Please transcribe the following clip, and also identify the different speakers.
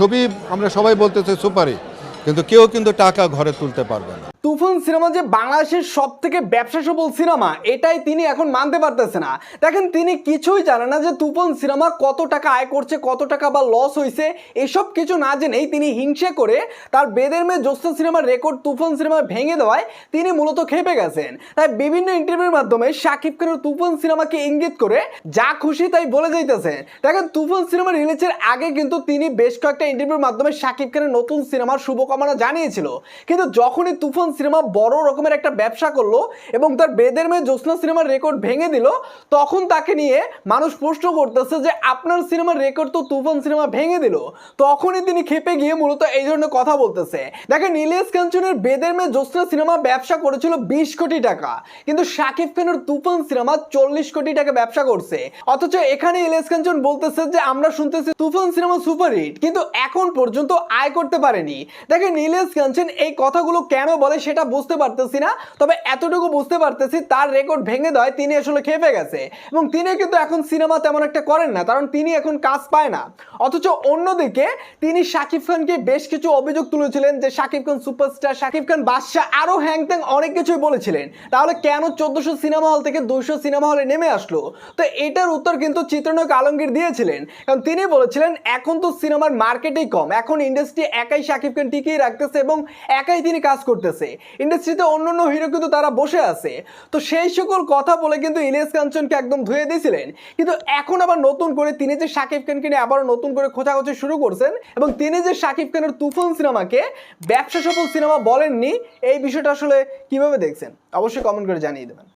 Speaker 1: ছবি আমরা সবাই বলতেছে সুপারি কিন্তু কেউ কিন্তু টাকা ঘরে তুলতে পারবে না।
Speaker 2: তুফান সিনেমা যে বাংলাদেশের সব থেকে ব্যবসা সফল সিনেমা, এটাই তিনি এখন মানতে পারতেছে না। দেখেন, তিনি কিছুই জানে না যে তুফান সিনেমা কত টাকা আয় করছে, কত টাকা বা লস হয়েছে এসব কিছু না জেনেই তিনি হিংসে করে তার বেদের মেয়ে জ্যোৎস্না সিনেমার রেকর্ড তুফান সিনেমা ভেঙে দেওয়ায় তিনি মূলত খেপে গেছেন। তাই বিভিন্ন ইন্টারভিউর মাধ্যমে শাকিব খানের তুফান সিনেমাকে ইঙ্গিত করে যা খুশি তাই বলে যাইতেছেন দেখেন, তুফান সিনেমা রিলিজের আগে কিন্তু তিনি বেশ কয়েকটা ইন্টারভিউর মাধ্যমে শাকিব খানের নতুন সিনেমার শুভকামনা জানিয়েছিল। কিন্তু যখনই তুফান সিনেমা বড় রকমের একটা ব্যবসা করল এবং তার বেদের মেয়ে জ্যোৎস্না সিনেমার রেকর্ড ভেঙে দিল, তখন তাকে নিয়ে মানুষ প্রশ্ন করতেছে যে, আপনার সিনেমার রেকর্ড তো তুফান সিনেমা ভেঙে দিল। তখনই তিনি খেপে গিয়ে মূলত এই ধরনের কথা বলতেছে। দেখেন, ইলিয়াস কাঞ্চনের বেদের মেয়ে জ্যোৎস্না সিনেমা ব্যবসা করেছিল বিশ কোটি টাকা, কিন্তু শাকিব খানের তুফান সিনেমা চল্লিশ কোটি টাকা ব্যবসা করছে। অথচ এখানে ইলিয়াস কাঞ্চন বলতেছে যে, আমরা শুনতেছি তুফান সিনেমা সুপারহিট কিন্তু এখন পর্যন্ত আয় করতে পারেনি। দেখেন, ইলিয়াস কাঞ্চন এই কথাগুলো কেন বলে সেটা বুঝতে পারতেছি না, তবে এতটুকু বুঝতে পারতেছি তার রেকর্ড ভেঙে দেয়, তিনি আসলে খেপে গেছে। এবং তিনি কিন্তু এখন সিনেমা তেমন একটা করেন না, কারণ তিনি এখন কাজ পায় না। অথচ অন্যদিকে তিনি শাকিব খানকে বেশ কিছু অভিযোগ তুলেছিলেন যে শাকিব খান সুপারস্টার শাকিব খান বাদশাহ, আরও হ্যাং ত্যাং অনেক কিছুই বলেছিলেন। তাহলে কেন চোদ্দশো সিনেমা হল থেকে দুইশো সিনেমা হলে নেমে আসলো? তো এটার উত্তর কিন্তু চিত্রনায়ক আলমগীর দিয়েছিলেন। কারণ তিনি বলেছিলেন, এখন তো সিনেমার মার্কেটেই কম, এখন ইন্ডাস্ট্রি একাই শাকিব খান টিকিয়ে রাখতেছে এবং একাই তিনি কাজ করতেছে। ইন্ডাস্ট্রিতে অন্য অন্য হিরো কিন্তু তারা বসে আছে। তো সেই সকল কথা বলে কিন্তু ইলিয়াস কাঞ্চনকে একদম ধুয়ে দিয়েছিলেন। কিন্তু এখন আবার নতুন করে তিনি যে শাকিব খানকে নিয়ে আবারও নতুন করে খোঁচাখোঁচি শুরু করছেন এবং তিনি যে শাকিব খানের তুফান সিনেমাকে ব্যবসা সফল সিনেমা বলেননি, এই বিষয়টা আসলে কীভাবে দেখছেন? অবশ্যই কমেন্ট করে জানিয়ে দেবেন।